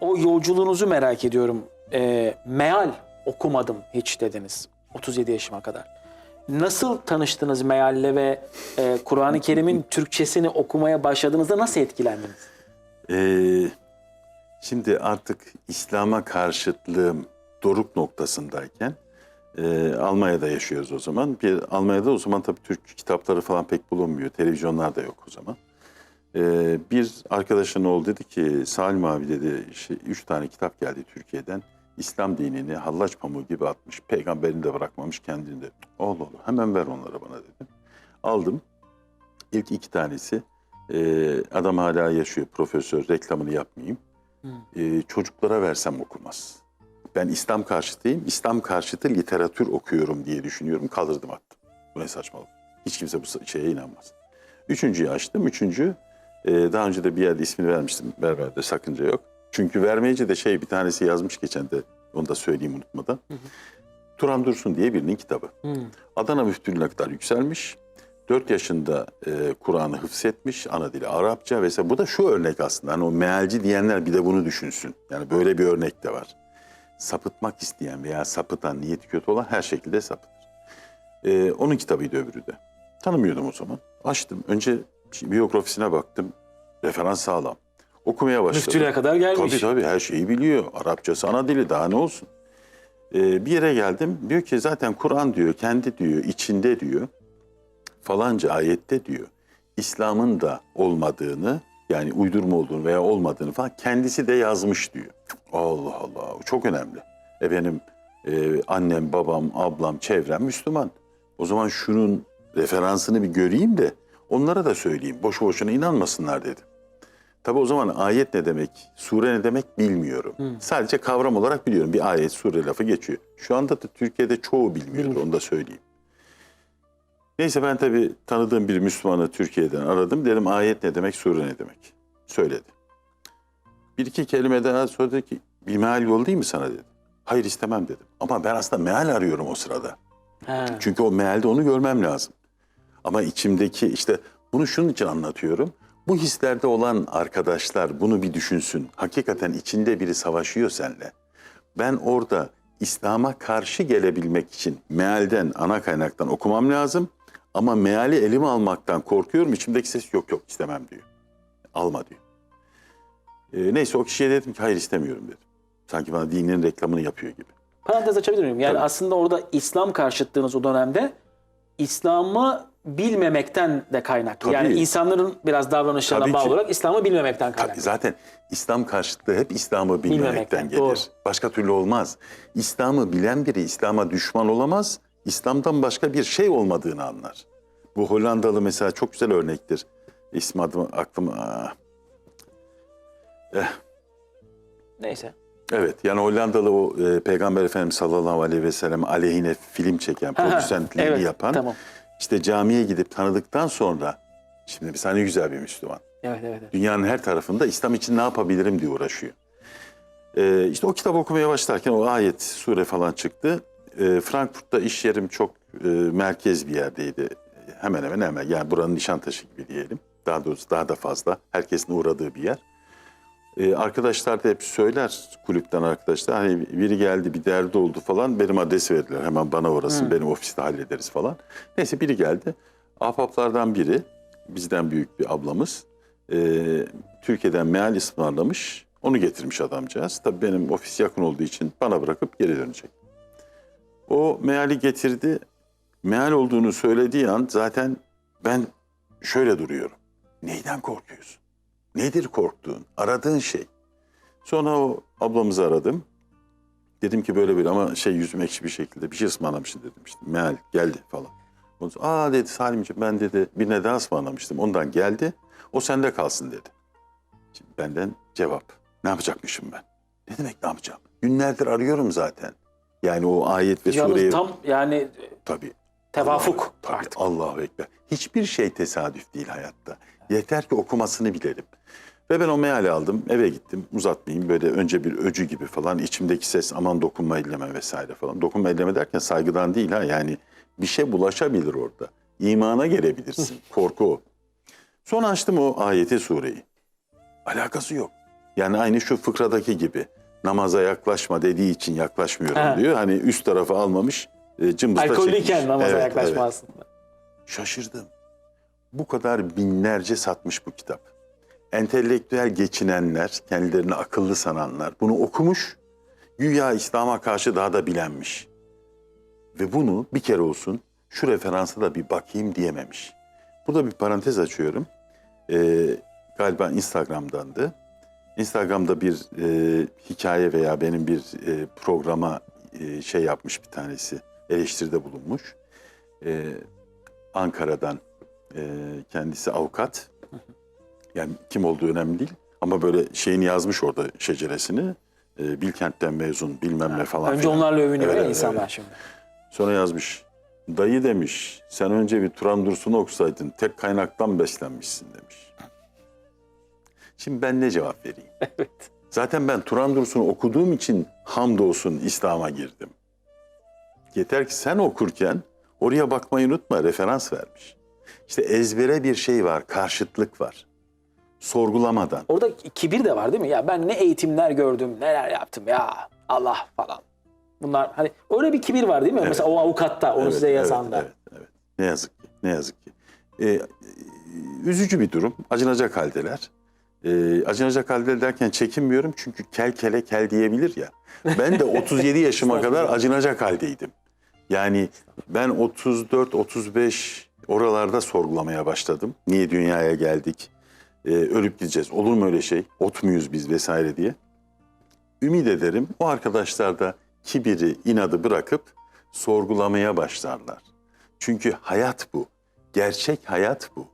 o yolculuğunuzu merak ediyorum. Ee, meal okumadım hiç dediniz 37 yaşıma kadar. Nasıl tanıştınız mealle ve e, Kur'an-ı Kerim'in Türkçesini okumaya başladığınızda nasıl etkilendiniz? Ee, şimdi artık İslam'a karşıtlığım doruk noktasındayken e, Almanya'da yaşıyoruz o zaman. Bir Almanya'da o zaman tabii Türk kitapları falan pek bulunmuyor. Televizyonlar da yok o zaman. Ee, bir arkadaşın oğlu dedi ki Salim abi dedi şey, üç tane kitap geldi Türkiye'den. İslam dinini hallaç pamuğu gibi atmış. Peygamberini de bırakmamış kendini de. Allah Allah hemen ver onları bana dedim. Aldım. İlk iki tanesi ee, adam hala yaşıyor profesör reklamını yapmayayım. Ee, çocuklara versem okumaz. Ben İslam karşıtıyım. İslam karşıtı literatür okuyorum diye düşünüyorum. Kaldırdım attım. Bu ne saçmalık. Hiç kimse bu şeye inanmaz. Üçüncüyü açtım. Üçüncü e, daha önce de bir yerde ismini vermiştim. Berberde sakınca yok. Çünkü vermeyince de şey bir tanesi yazmış geçen de onu da söyleyeyim unutmadan. Turan Dursun diye birinin kitabı. Adana müftülüğüne kadar yükselmiş. 4 yaşında e, Kur'an'ı hıfzetmiş, ana dili Arapça vesaire. Bu da şu örnek aslında. Hani o mealci diyenler bir de bunu düşünsün. Yani böyle bir örnek de var. Sapıtmak isteyen veya sapıtan, niyeti kötü olan her şekilde sapıtır. E, onun kitabıydı öbürü de. Tanımıyordum o zaman. Açtım. Önce biyografisine baktım. Referans sağlam. Okumaya başladım. Müftülüğe kadar gelmiş. Tabii tabii her şeyi biliyor. Arapçası ana dili daha ne olsun. Ee, bir yere geldim. Diyor ki zaten Kur'an diyor kendi diyor içinde diyor falanca ayette diyor İslam'ın da olmadığını yani uydurma olduğunu veya olmadığını falan kendisi de yazmış diyor. Allah Allah çok önemli. E benim e, annem, babam, ablam, çevrem Müslüman. O zaman şunun referansını bir göreyim de onlara da söyleyeyim. Boşu boşuna inanmasınlar dedim. Tabi o zaman ayet ne demek, sure ne demek bilmiyorum. Sadece kavram olarak biliyorum. Bir ayet, sure lafı geçiyor. Şu anda da Türkiye'de çoğu bilmiyordu, onu da söyleyeyim. Neyse ben tabii tanıdığım bir Müslümanı Türkiye'den aradım. Dedim ayet ne demek, sure ne demek? Söyledi. Bir iki kelime daha dedi ki bir meal yollayayım mı sana dedi. Hayır istemem dedim. Ama ben aslında meal arıyorum o sırada. Ha. Çünkü o mealde onu görmem lazım. Ama içimdeki işte bunu şunun için anlatıyorum. Bu hislerde olan arkadaşlar bunu bir düşünsün. Hakikaten içinde biri savaşıyor seninle. Ben orada İslam'a karşı gelebilmek için mealden, ana kaynaktan okumam lazım. Ama meali elime almaktan korkuyorum. İçimdeki ses yok yok istemem diyor. Alma diyor. Ee, neyse o kişiye dedim ki hayır istemiyorum dedim. Sanki bana dinin reklamını yapıyor gibi. Parantez açabilir miyim? Yani Tabii. aslında orada İslam karşıtlığınız o dönemde İslam'ı bilmemekten de kaynaklı. Tabii. Yani insanların biraz davranışlarına Tabii bağlı ki. olarak İslam'ı bilmemekten Tabii kaynaklı. zaten İslam karşıtlığı hep İslam'ı bilmemekten Bilmemekten, gelir. doğru. Başka türlü olmaz. İslam'ı bilen biri İslam'a düşman olamaz. İslam'dan başka bir şey olmadığını anlar. Bu Hollandalı mesela çok güzel örnektir. İsmi adım aklıma... Aa. Eh, Neyse. Evet yani Hollandalı o e, Peygamber Efendimiz sallallahu aleyhi ve sellem aleyhine film çeken, prodüsentliğini evet, yapan Tamam. İşte camiye gidip tanıdıktan sonra şimdi bir saniye güzel bir Müslüman. Evet, evet. evet. Dünyanın her tarafında İslam için ne yapabilirim diye uğraşıyor. Ee, işte o kitap okumaya başlarken o ayet, sure falan çıktı. Ee, Frankfurt'ta iş yerim çok e, merkez bir yerdeydi. Hemen hemen hemen yani buranın Nişantaşı gibi diyelim. Daha doğrusu daha da fazla. Herkesin uğradığı bir yer. Ee, arkadaşlar da hep söyler kulüpten arkadaşlar. Hani biri geldi bir derdi oldu falan. Benim adresi verdiler. Hemen bana uğrasın. Benim ofiste hallederiz falan. Neyse biri geldi. Ahbaplardan biri bizden büyük bir ablamız. Ee, Türkiye'den meal ısmarlamış. Onu getirmiş adamcağız. Tabii benim ofis yakın olduğu için bana bırakıp geri dönecek. O meali getirdi. Meal olduğunu söylediği an zaten ben şöyle duruyorum. Neyden korkuyorsun? Nedir korktuğun? Aradığın şey. Sonra o ablamızı aradım. Dedim ki böyle böyle ama şey yüzüm ekşi bir şekilde bir şey ısmarlamışsın dedim işte. Meal geldi falan. Sonra, Aa dedi Salimciğim ben dedi birine daha ısmarlamıştım. Ondan geldi. O sende kalsın dedi. Şimdi benden cevap. Ne yapacakmışım ben? Ne demek ne yapacağım? Günlerdir arıyorum zaten. Yani o ayet ve sureyi... Yalnız tam yani Tabii. tevafuk Allah- tabii, artık. Allahu Ekber. Hiçbir şey tesadüf değil hayatta. Yeter ki okumasını bilelim. Ve ben o meali aldım, eve gittim. Uzatmayayım böyle önce bir öcü gibi falan. içimdeki ses aman dokunma elleme vesaire falan. Dokunma elleme derken saygıdan değil ha yani bir şey bulaşabilir orada. İmana gelebilirsin. Korku o. Sonra açtım o ayeti sureyi. Alakası yok. Yani aynı şu fıkradaki gibi. Namaza yaklaşma dediği için yaklaşmıyorum Ha. diyor. Hani üst tarafı almamış, e, cımbızla Alkollüyken çekmiş. namaza Evet, yaklaşma evet. aslında. Şaşırdım. Bu kadar binlerce satmış bu kitap. Entelektüel geçinenler, kendilerini akıllı sananlar bunu okumuş. Güya İslam'a karşı daha da bilenmiş. Ve bunu bir kere olsun şu referansa da bir bakayım diyememiş. Burada bir parantez açıyorum. Ee, galiba Instagram'dandı. Instagram'da bir e, hikaye veya benim bir e, programa e, şey yapmış bir tanesi. Eleştiride bulunmuş. Ee, Ankara'dan e, kendisi avukat. Yani kim olduğu önemli değil. Ama böyle şeyini yazmış orada şeceresini. E, Bilkent'ten mezun bilmem ne falan. Önce filan. onlarla övünüyor Evet, ya evet, insanlar evet. şimdi. Sonra yazmış. Dayı demiş sen önce bir Turan Dursun'u okusaydın tek kaynaktan beslenmişsin demiş. Şimdi ben ne cevap vereyim? Evet. Zaten ben Turan Dursun'u okuduğum için hamdolsun İslam'a girdim. Yeter ki sen okurken oraya bakmayı unutma referans vermiş. İşte ezbere bir şey var, karşıtlık var. Sorgulamadan. Orada kibir de var değil mi? Ya ben ne eğitimler gördüm, neler yaptım ya Allah falan. Bunlar hani öyle bir kibir var değil mi? Mesela o avukatta, onu Evet, size evet, yazanda. Evet, evet. Ne yazık ki, ne yazık ki. Ee, üzücü bir durum, acınacak haldeler. Ee, acınacak halde derken çekinmiyorum çünkü kel kele kel diyebilir ya. Ben de 37 yaşıma kadar acınacak haldeydim. Yani ben 34-35 oralarda sorgulamaya başladım. Niye dünyaya geldik? Ee, ölüp gideceğiz. Olur mu öyle şey? Ot muyuz biz vesaire diye. Ümit ederim o arkadaşlar da kibiri, inadı bırakıp sorgulamaya başlarlar. Çünkü hayat bu. Gerçek hayat bu.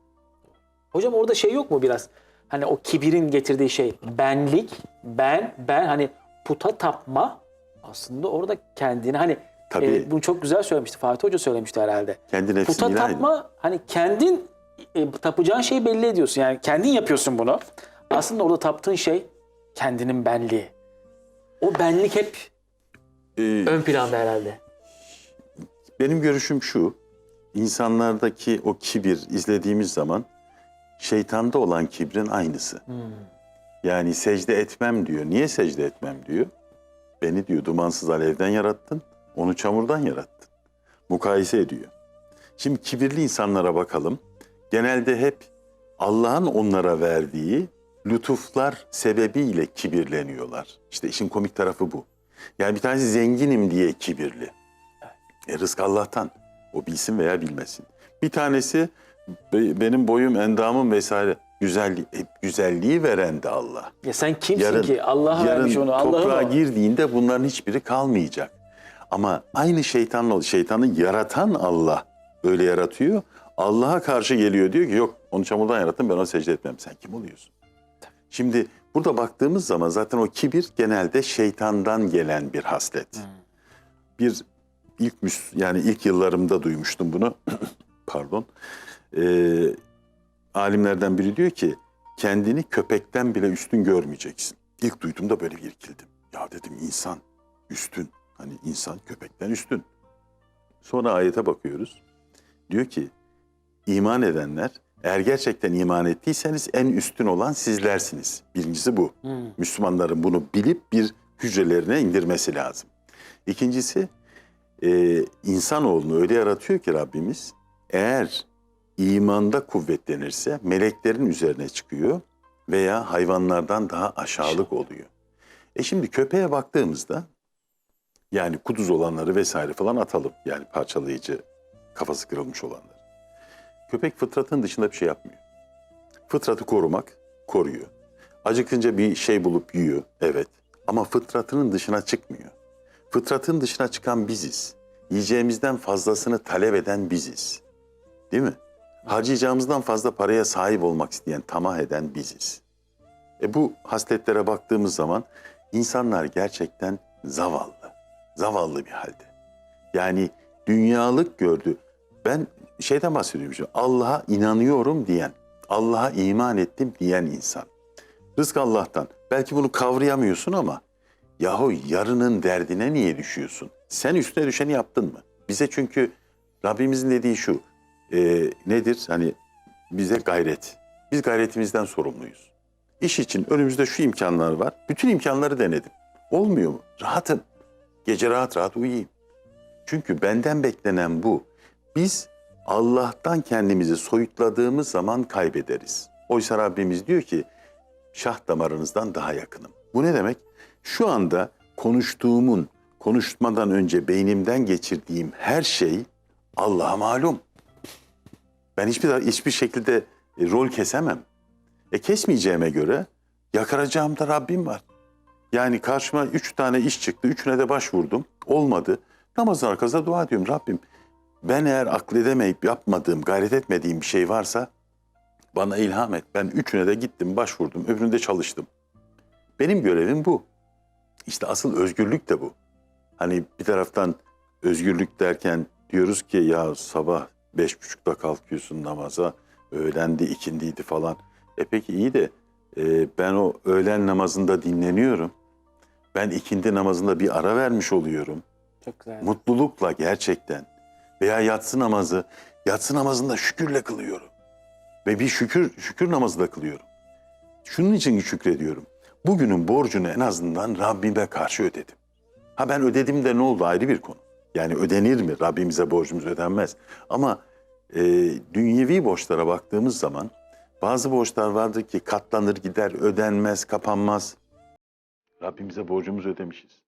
Hocam orada şey yok mu biraz? Hani o kibirin getirdiği şey benlik, ben, ben hani puta tapma aslında orada kendini hani Tabii. e, bunu çok güzel söylemişti Fatih Hoca söylemişti herhalde. Kendi nefsini Puta tapma hani kendin e, tapacağın şeyi belli ediyorsun. Yani kendin yapıyorsun bunu. Aslında orada taptığın şey kendinin benliği. O benlik hep Ee, ön planda herhalde. benim görüşüm şu. insanlardaki o kibir izlediğimiz zaman şeytanda olan kibrin aynısı. Yani secde etmem diyor. Niye secde etmem diyor? Beni diyor dumansız alevden yarattın, onu çamurdan yarattın. Mukayese ediyor. Şimdi kibirli insanlara bakalım. Genelde hep Allah'ın onlara verdiği lütuflar sebebiyle kibirleniyorlar. İşte işin komik tarafı bu. Yani bir tanesi zenginim diye kibirli. E rızk Allah'tan. O bilsin veya bilmesin. Bir tanesi be- benim boyum, endamım vesaire güzelliği, hep güzelliği veren de Allah. Ya sen kimsin Yarın, ki? Allah yarın vermiş onu. Allah'ın toprağa o. girdiğinde bunların hiçbiri kalmayacak. Ama aynı şeytanla, şeytanı yaratan Allah öyle yaratıyor. Allah'a karşı geliyor diyor ki yok onu çamurdan yarattım ben ona secde etmem. Sen kim oluyorsun? Şimdi burada baktığımız zaman zaten o kibir genelde şeytandan gelen bir haslet. Bir ilk yani ilk yıllarımda duymuştum bunu. Pardon. Ee, alimlerden biri diyor ki kendini köpekten bile üstün görmeyeceksin. İlk duyduğumda böyle bir irkildim. Ya dedim insan üstün. Hani insan köpekten üstün. Sonra ayete bakıyoruz. Diyor ki iman edenler eğer gerçekten iman ettiyseniz en üstün olan sizlersiniz. Birincisi bu. Hmm. Müslümanların bunu bilip bir hücrelerine indirmesi lazım. İkincisi e, insanoğlunu öyle yaratıyor ki Rabbimiz eğer imanda kuvvetlenirse meleklerin üzerine çıkıyor veya hayvanlardan daha aşağılık oluyor. E şimdi köpeğe baktığımızda yani kuduz olanları vesaire falan atalım. Yani parçalayıcı kafası kırılmış olanları. Köpek fıtratın dışında bir şey yapmıyor. Fıtratı korumak, koruyor. Acıkınca bir şey bulup yiyor, evet. Ama fıtratının dışına çıkmıyor. Fıtratın dışına çıkan biziz. Yiyeceğimizden fazlasını talep eden biziz. Değil mi? Harcayacağımızdan fazla paraya sahip olmak isteyen, tamah eden biziz. E bu hasletlere baktığımız zaman insanlar gerçekten zavallı. Zavallı bir halde. Yani dünyalık gördü. Ben şeyden bahsediyorum şimdi. Allah'a inanıyorum diyen, Allah'a iman ettim diyen insan. Rızk Allah'tan. Belki bunu kavrayamıyorsun ama yahu yarının derdine niye düşüyorsun? Sen üstüne düşeni yaptın mı? Bize çünkü Rabbimizin dediği şu. e, nedir? Hani bize gayret. Biz gayretimizden sorumluyuz. İş için önümüzde şu imkanlar var. Bütün imkanları denedim. Olmuyor mu? Rahatım. Gece rahat rahat uyuyayım. Çünkü benden beklenen bu. Biz Allah'tan kendimizi soyutladığımız zaman kaybederiz. Oysa Rabbimiz diyor ki şah damarınızdan daha yakınım. Bu ne demek? Şu anda konuştuğumun, konuşmadan önce beynimden geçirdiğim her şey Allah'a malum. Ben hiçbir hiçbir şekilde e, rol kesemem. E kesmeyeceğime göre yakaracağım da Rabbim var. Yani karşıma üç tane iş çıktı. Üçüne de başvurdum. Olmadı. Namazın arkasında dua ediyorum. Rabbim ben eğer akledemeyip yapmadığım, gayret etmediğim bir şey varsa bana ilham et. Ben üçüne de gittim, başvurdum. Öbüründe çalıştım. Benim görevim bu. İşte asıl özgürlük de bu. Hani bir taraftan özgürlük derken diyoruz ki ya sabah beş buçukta kalkıyorsun namaza, öğlendi ikindiydi falan. E peki iyi de e, ben o öğlen namazında dinleniyorum. Ben ikindi namazında bir ara vermiş oluyorum. Çok güzel. Mutlulukla gerçekten. Veya yatsı namazı, yatsı namazında şükürle kılıyorum. Ve bir şükür, şükür namazı da kılıyorum. Şunun için şükrediyorum. Bugünün borcunu en azından Rabbime karşı ödedim. Ha ben ödedim de ne oldu ayrı bir konu. Yani ödenir mi? Rabbimize borcumuz ödenmez. Ama e, dünyevi borçlara baktığımız zaman bazı borçlar vardır ki katlanır gider, ödenmez, kapanmaz. Rabbimize borcumuzu ödemişiz.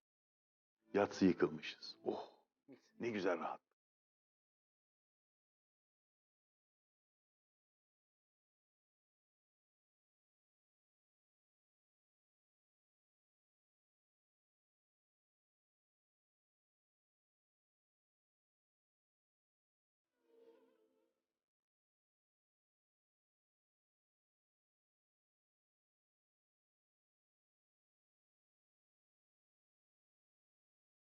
Yatsı yıkılmışız. Oh ne güzel rahat.